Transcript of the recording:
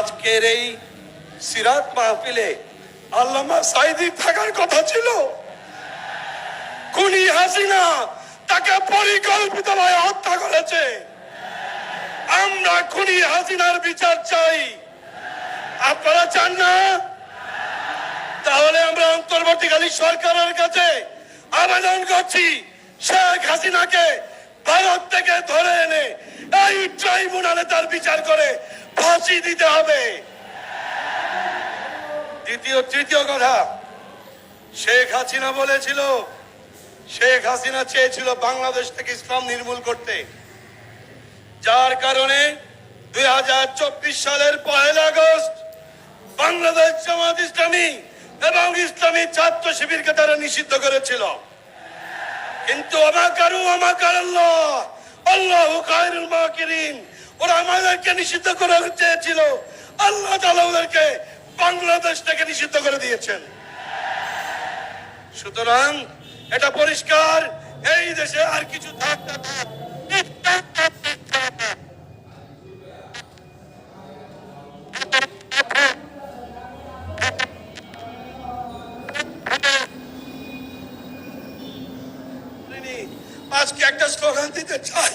আজকের এই সিরাত মাহফিলে আল্লামা সাইদি থাকার কথা ছিল। খুনি হাসিনা তাকে পরিকল্পিতভাবে হত্যা করেছে। আমরা খুনি হাসিনার বিচার চাই। আপনারা চান না? তাহলে আমরা অন্তর্বর্তীকালী সরকারের কাছে আবেদন করছি, শেখ হাসিনাকে ভারত থেকে ধরে এনে এই ট্রাইব্যুনালে তার বিচার করে ফাঁসি দিতে হবে। দ্বিতীয়, তৃতীয় কথা, শেখ হাসিনা বলেছিল, শেখ হাসিনা চেয়েছিল বাংলাদেশ থেকে ইসলাম নির্মূল করতে। যার কারণে দুই সালের পহেলা আগস্ট বাংলাদেশ জামাত ইসলামী এবং ইসলামী ছাত্র শিবিরকে তারা নিষিদ্ধ করেছিল। কিন্তু আমাকারু আমাকার আল্লাহ আল্লাহ খায়রুল মাকিরিন ওরা আমাদেরকে নিষিদ্ধ করে চেয়েছিল আল্লাহ তাআলা ওদেরকে বাংলাদেশ থেকে নিষিদ্ধ করে দিয়েছেন। সুতরাং এটা পরিষ্কার, এই দেশে আর কিছু থাকতে আজকে একটা স্লোগান দিতে চাই।